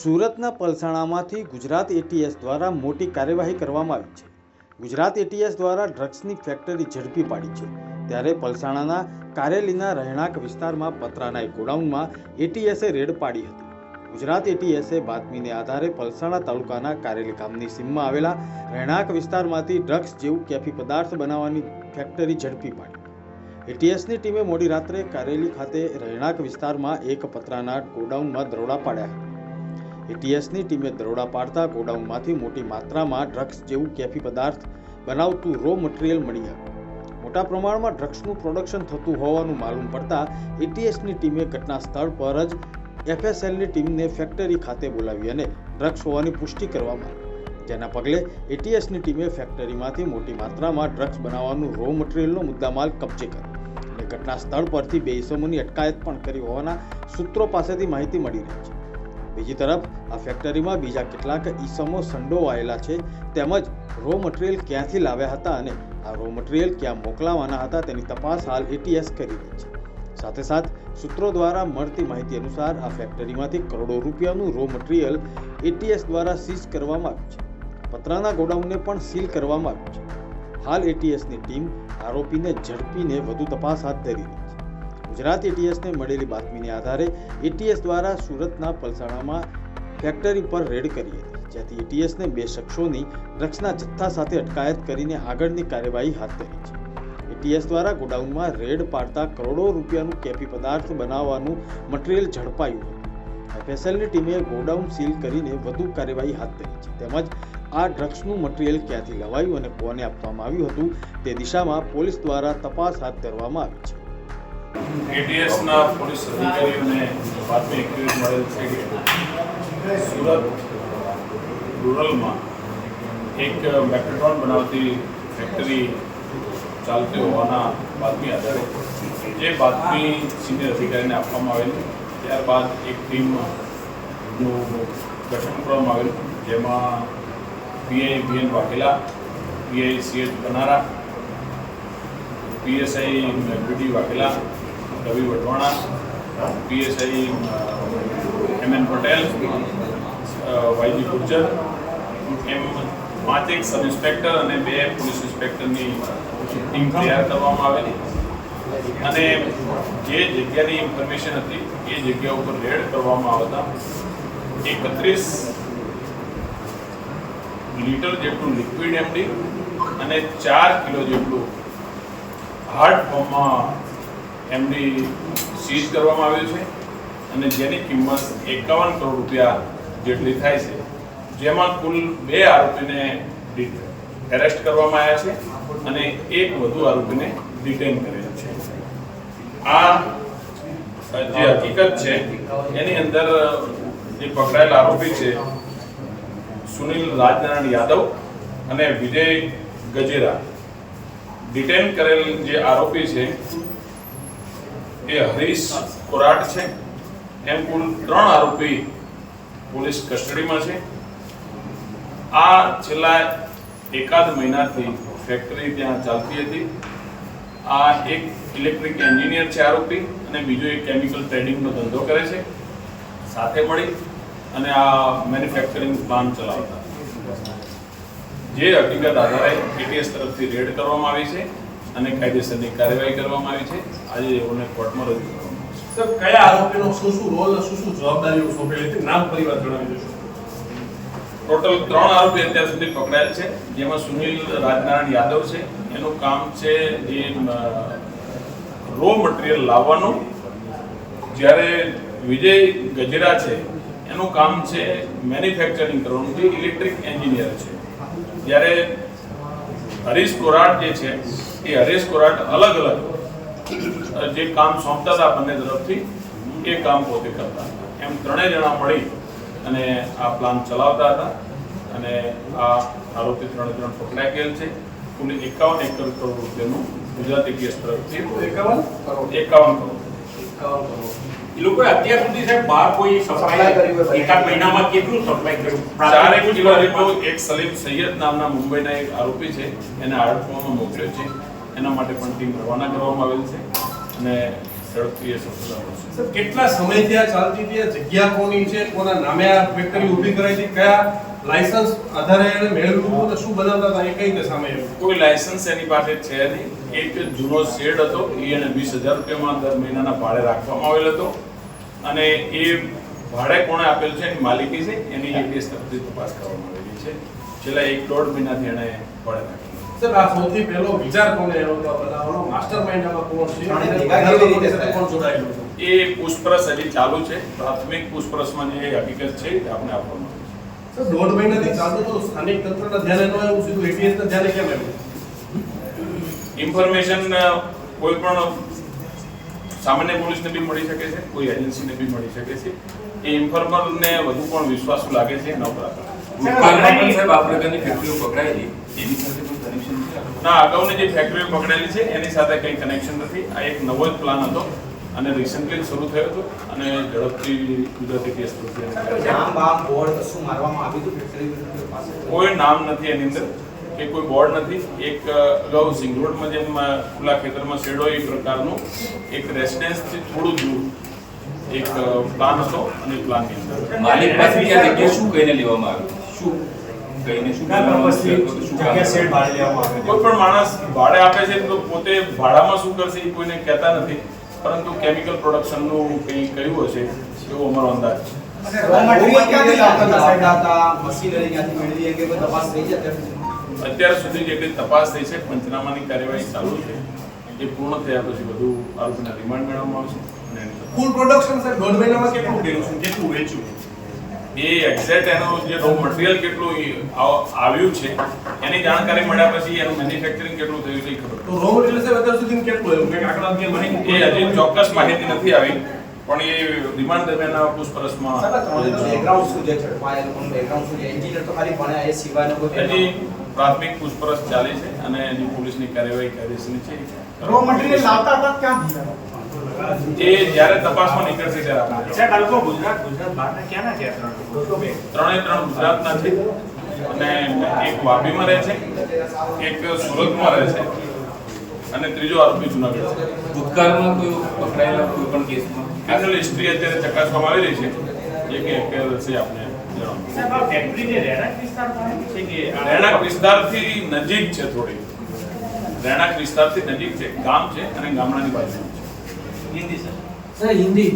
સુરતના પલસાણામાંથી ગુજરાત એટીએસ દ્વારા મોટી કાર્યવાહી કરવામાં આવી છે. ગુજરાત એટીએસ દ્વારા ડ્રગ્સની ફેક્ટરી ઝડપી પાડી છે. ત્યારે પલસાણાના કારેલીના રહેણાંક વિસ્તારમાં પતરાના ગોડાઉનમાં એટીએસે રેડ પાડી હતી. ગુજરાત એટીએસે બાતમીને આધારે પલસાણા તાલુકાના કારેલી ગામની સીમમાં આવેલા રહેણાંક વિસ્તારમાંથી ડ્રગ્સ જેવું કેફી પદાર્થ બનાવવાની ફેક્ટરી ઝડપી પાડી. એટીએસની ટીમે મોડી રાત્રે કારેલી ખાતે રહેણાંક વિસ્તારમાં એક પતરાના ગોડાઉનમાં દરોડા પાડ્યા હતા. એટીએસની ટીમે દરોડા પાડતા ગોડાઉનમાંથી મોટી માત્રામાં ડ્રગ્સ જેવું કેફી પદાર્થ બનાવતું રો મટીરિયલ મળી આવ્યું મોટા પ્રમાણમાં ડ્રગ્સનું પ્રોડક્શન થતું હોવાનું માલુમ પડતા એટીએસની ટીમે ઘટના સ્થળ પર જ એફએસએલની ટીમને ફેક્ટરી ખાતે બોલાવી અને ડ્રગ્સ હોવાની પુષ્ટિ કરવામાં આવી જેના પગલે એટીએસની ટીમે ફેક્ટરીમાંથી મોટી માત્રામાં ડ્રગ્સ બનાવવાનું રો મટીરિયલનો મુદ્દામાલ કબજે કર્યો અને ઘટના સ્થળ પરથી બે ઇસમોની અટકાયત પણ કરી હોવાના સૂત્રો પાસેથી માહિતી મળી રહી છે. બીજી તરફ, આ ફેક્ટરીમાં બીજા કેટલાક ઈસમો સંડોવાયેલા છે. તેમજ રો મટીરિયલ ક્યાંથી લાવ્યા હતા અને આ રો મટીરિયલ ક્યાં મોકલાવાના હતા તેની તપાસ હાલ એટીએસ કરી રહી છે. સાથે સાથ, સૂત્રો દ્વારા મળતી માહિતી અનુસાર આ ફેક્ટરીમાંથી કરોડો રૂપિયાનું રો મટીરિયલ એટીએસ દ્વારા સીઝ કરવામાં આવ્યું છે. પતરાના ગોડાઉનને પણ સીલ કરવામાં આવ્યું છે. હાલ એટીએસની ટીમ આરોપીને ઝડપીને વધુ તપાસ હાથ ધરી રહી ગુજરાત એટીએસને મળેલી બાતમીને આધારે એટીએસ દ્વારા સુરતના પલસાણામાં ફેક્ટરી પર રેડ કરી હતી, જેથી એટીએસને બે શખ્સોની ડ્રગ્સના જથ્થા સાથે અટકાયત કરીને આગળની કાર્યવાહી હાથ ધરી છે. એટીએસ દ્વારા ગોડાઉનમાં રેડ પાડતા કરોડો રૂપિયાનું કેફી પદાર્થ બનાવવાનું મટીરિયલ ઝડપાયું હતું. એફએસએલની ટીમે ગોડાઉન સીલ કરીને વધુ કાર્યવાહી હાથ ધરી છે. તેમજ આ ડ્રગ્સનું મટીરિયલ ક્યાંથી લવાયું અને કોને આપવામાં આવ્યું હતું તે દિશામાં પોલીસ દ્વારા તપાસ હાથ ધરવામાં આવી છે. એટીએસના પોલીસ અધિકારીઓને બાતમી એક્યુરેટ મળેલ છે કે સુરત રૂરલમાં એક મેટ્રોન બનાવતી ફેક્ટરી ચાલતી હોવાના બાતમી આધારે જે બાતમી સિનિયર અધિકારીને આપવામાં આવેલી ત્યારબાદ એક ટીમનું ગઠન કરવામાં આવેલું જેમાં PI B N Vaghela, PI C H Banara, PSI B D Vaghela Ravi Vadhvana PSI M N Patel Y G Gurjar, એમ પાંચેક સબ ઇન્સ્પેક્ટર અને બે પોલીસ ઇન્સ્પેક્ટરની ટીમ તૈયાર કરવામાં આવેલી. અને જે જગ્યાની ઇન્ફોર્મેશન હતી, એ જગ્યા ઉપર રેડ કરવામાં આવતા એકત્રીસ લીટર જેટલું લિક્વિડ એમડી અને ચાર કિલો જેટલું હાર્ડ ફોર્મમાં એમડી સીઝ કરવામાં આવ્યું છે અને જેની કિંમત એકાવન કરોડ રૂપિયા જેટલી થાય છે. જેમાં કુલ બે આરોપીને એરેસ્ટ કરવામાં આવ્યા છે અને એક વધુ આરોપીને ડિટેન કરેલ છે. આ જે હકીકત છે, એની અંદર જે પકડાયેલ આરોપી છે, સુનિલ રાજનારાયણ યાદવ અને વિજય ગજેરા. ડિટેન કરેલ જે આરોપી છે એ હરીશ કોરાટ છે. એમ કુલ ત્રણ આરોપી પોલીસ કસ્ટડીમાં છે. આ છેલ્લા એકાદ મહિનાથી ફેક્ટરી ત્યાં ચાલતી હતી. આ એક ઇલેક્ટ્રિક એન્જિનિયર છે આરોપી અને બીજો એક કેમિકલ ટ્રેડિંગનો ધંધો કરે છે. સાથે મળી અને આ મેન્યુફેક્ચરિંગ પ્લાન્ટ ચલાવતા. જે હકીકત આધારે એટીએસ તરફથી રેડ કરવામાં આવી છે. અને કાયદેસરની કાર્યવાહી કરવામાં આવી છે. આજે એઓને કોર્ટમાં રજૂ કરવામાં આવશે સર કયા આરોપીનો શું શું રોલ શું શું જવાબદારીઓ સોંપેલી હતી? નામ પરિવાર જણાવી દેશો. ટોટલ ત્રણ આરોપી અત્યાર સુધી પકડાયેલ છે જેમાં સુનિલ રાજનારાયણ યાદવ છે. એનું કામ છે જે રો મટીરિયલ લાવવાનું. જ્યારે વિજય ગજેરા છે એનું કામ છે મેન્યુફેક્ચરિંગ કરવાનું જે ઇલેક્ટ્રિક એન્જિનિયર છે. જ્યારે હરીશ કોરાટ જે છે એ હરેશ કોરાટ અલગ અલગ જે કામ સોંપતા હતા બંને તરફથી એ કામ પોતે કરતા એમ ત્રણેય જણા મળી અને આ પ્લાન ચલાવતા હતા અને આ આરોપી ત્રણે ત્રણ પકડાઈ ગયેલ છે. કુલ એકાવન એકર કરોડ રૂપિયાનું ગુજરાત એટીએસ તરફથી એકાવન એકાવન કરોડ. એ લોકોએ અત્યાર સુધી સાહેબ બાર કોઈ સપ્લાય એકાદ મહિનામાં કેટલું સપ્લાય કર્યું? કિલો જેટલો એક સલીમ સૈયદ નામના મુંબઈના એક આરોપી છે. એને આરોપવામાં મોકલ્યો છે. એના માટે પણ ટીમ રવાના કરવામાં આવેલ છે અને ઝડપથી એ મળશે. સર કેટલા સમયથી આ ચાલતી હતી? આ જગ્યા કોની છે? કોના નામે આ ફેક્ટરી ઊભી કરાઈ હતી? કયા લાયસન્સ આધારે એને મેળવ્યું અને શું બનાવતા હતા? એ કઈ રીતે સામે કોઈ લાયસન્સ એની પાસે છે નહીં. એક જૂનો શેડ હતો. એ એને વીસ હજાર રૂપિયામાં દર મહિનાના ભાડે રાખવામાં આવેલ હતો. અને એ ભાડે કોણે આપેલ છે? એની માલિકી છે. એની કેસ તરફથી તપાસ કરવામાં આવેલી છે. છેલ્લા એક દોઢ મહિનાથી એણે ભાડે રાખેલું સર આ સૌથી પહેલો વિચાર કોને એવો તો બનાવવાનો માસ્ટર માઇન્ડ આમાં કોણ છે? કોણ જોડાયેલું છે એ પૂછપરછ હજી ચાલુ છે. પ્રાથમિક પૂછપરછમાં જે હકીકત છે એ આપણે આપવામાં છે. સર દોઢ મહિનાથી ચાલતું હતું. સ્થાનિક તંત્રના ધ્યાને ન આવ્યું. સીધું એટીએસ ના ધ્યાને કેમ આવ્યું? ઇન્ફોર્મેશન કોઈ પણ સામાન્ય પોલીસને બી મળી શકે છે. કોઈ એજન્સીને બી મળી શકે છે. એ ઇન્ફોર્મરને વધુ પણ વિશ્વાસુ લાગે છે એના ઉપર આપણે પણ સાહેબ આ પ્રકારની ફેક્ટરીઓ પકડાયેલી. એની સાથે ના અગાઉની જે ફેક્ટરીઓ પકડેલી છે એની સાથે કંઈ કનેક્શન નથી. આ એક નવો જ પ્લાન હતો અને રિસેન્ટલી શરૂ થયો હતો અને ઝડપથી ગુજરાતી કેસ નામ બામ બોર્ડ કશું મારવામાં આવ્યું હતું? કોઈ નામ નથી એની અંદર કે કોઈ બોર્ડ નથી. એક અગાઉ સિંગરોડમાં જેમ ખુલ્લા ખેતરમાં શેડો એ પ્રકારનું એક રેસિડેન્સથી થોડું દૂર એક પ્લાન હતો અને પ્લાનની અંદર. માલિક પાસેથી આ જગ્યા શું કહીને લેવામાં આવ્યું? શું કહીને શું કોઈ પણ માણસ ભાડે આપે છે તો પોતે ભાડામાં શું કરશે એ કોઈને કહેતા નથી. પરંતુ કેમિકલ પ્રોડક્શનનું કંઈ કર્યું હશે એવો અમારો અંદાજ અત્યાર સુધી? જેટલી તપાસ થઈ છે પંચનામાની કાર્યવાહી ચાલુ છે. એ પૂર્ણ થયા પછી બધું આરોપીના રિમાન્ડ મેળવવામાં આવશે. કુલ પ્રોડક્શન સર દોઢ મહિનામાં કેટલું કર્યું છે? કેટલું વેચ્યું? એ એક્ઝેક્ટ એનું જે રો મટીરિયલ કેટલું આવ્યું છે એની જાણકારી મળ્યા પછી એનું મેન્યુફેક્ચરિંગ કેટલું થયું છે એ ખબર. તો રો મટીરિયલ સાહેબ અત્યાર સુધી કેટલું આવ્યું? કંઈક કે મને એ હજી ચોક્કસ માહિતી નથી આવી પણ એ રિમાન્ડ દરમિયાન પૂછપરછમાં બેકગ્રાઉન્ડ શું છે? બેકગ્રાઉન્ડ શું છે? એન્જિનિયર તો ખાલી ભણ્યા એ સિવાયનો કોઈ પ્રાથમિક પૂછપરછ ચાલે છે અને એની પોલીસની કાર્યવાહી કાયદેસરની છે. રો મટીરીયલ લાવતા હતા ક્યાં એ જ્યારે તપાસમાં નીકળશે ત્યારે આપણે સાહેબ આ ગુજરાત ગુજરાત બહારના ક્યાંના છે આ ત્રણ ત્રણે ત્રણ ગુજરાતના છે અને એક વાપીમાં રહે છે એક સુરતમાં રહે છે અને ત્રીજો આરોપી જુનાગઢ છે. ભૂતકાળમાં કોઈ પકડાયેલા કોઈ પણ કેસમાં? ક્રિમિનલ હિસ્ટ્રી અત્યારે ચકાસવામાં આવી રહી છે. જે કે અત્યારે છે આપણે રહેણાંક વિસ્તાર રહેણાંક વિસ્તારથી નજીક છે થોડી. રહેણાંક વિસ્તારથી નજીક છે. ગામ છે અને ગામડાની બાજુ. છે હિન્દી સર સર હિન્દી.